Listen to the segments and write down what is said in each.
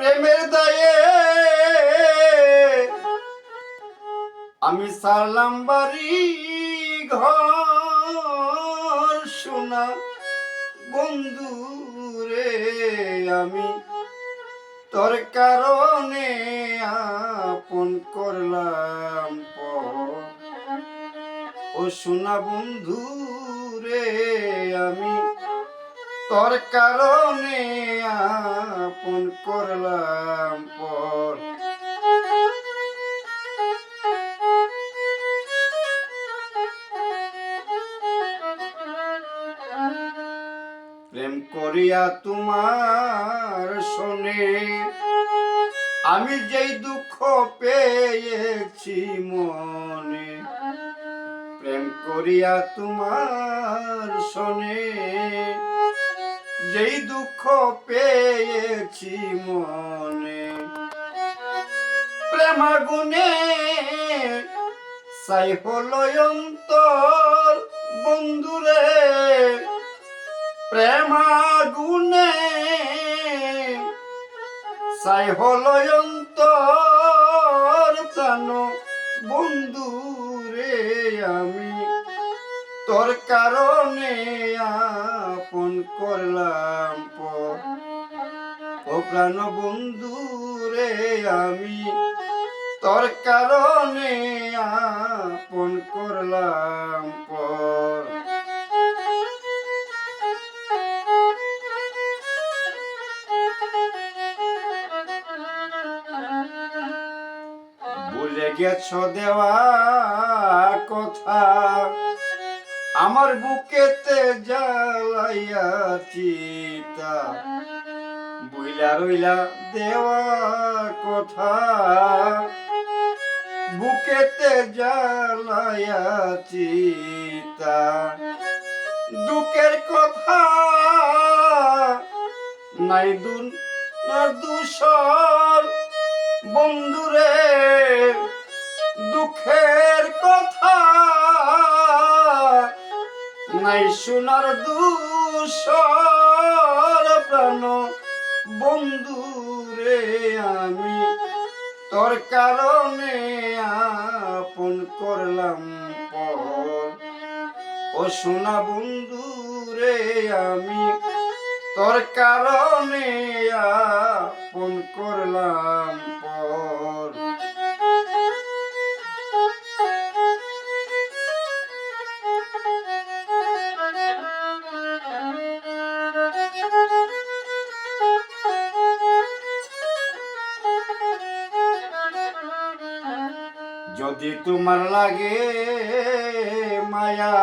প্রেমের দায়ে। আমি সারলাম বাড়ি ঘর শোনা বন্ধু রে আমি তোর কারণে আপন করলাম ও শোনা বন্ধু রে আমি তোর কারণে আপন করলাম পর। প্রেম করিয়া তোমার শোনে, আমি যেই দুঃখ পেয়েছি মনে, প্রেম করিয়া তোমার শোনে যেই দুঃখ পেয়েছি মনে প্রেমাগুনে সাই হলো অন্তর বন্ধুরে। প্রেমাগুনে সাই হলো অন্তর প্রাণ বন্ধুরে আমি। তোর কারণে আপন করলাম ও প্রাণ বন্ধু রে আমি, তোর কারণে আপন করলাম পর ভুলে গেছ দেওয়া কথা আমার বুকেতে জ্বালাইয়া চিতা। বুইলা রইলা দেওয়া কথা। বুকেতে জ্বালাইয়া চিতা। দুঃখের কথা নাই দুন না দুসর বন্ধুরে, দুঃখের নাই শোনার দুসর প্রাণ। বন্ধুরে আমি, তোর কারণে আপন করলাম ও বন্ধু রে আমি, তোর কারণে আপন করলাম যদি তোমার লাগে মায়া,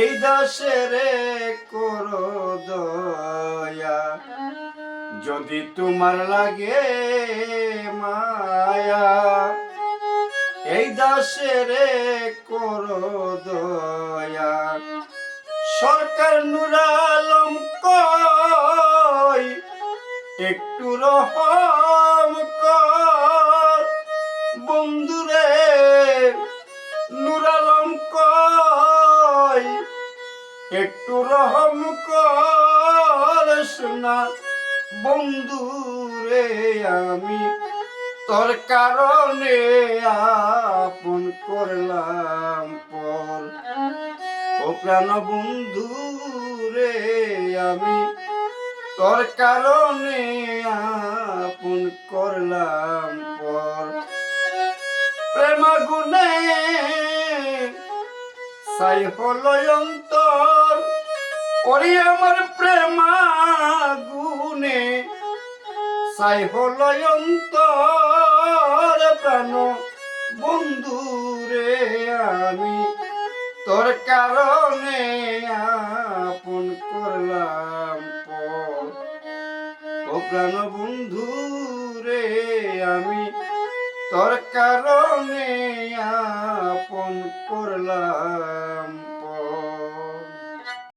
এই দাসের করো দয়া। যদি তোমার লাগে মায়া, এই দাসের করো দয়া। সরকার নুরালম কই, একটু রহম কর। বন্ধুরে, নুরালম কই? একটু রহম কর শোনা বন্ধুরে, আমি তোর কারণে আপন করলাম পর। ও প্রাণ বন্ধু রে আমি তোর কারণে আপন করলাম পর। প্রেম গুনে সাই হলো ওরে আমার প্রেমা গুনে সাই হলো অন্তর। প্রাণ বন্ধু রে আমি, তোর কারণে আপন করলাম পর ও প্রাণ বন্ধু তোর কারণে আপন করলাম।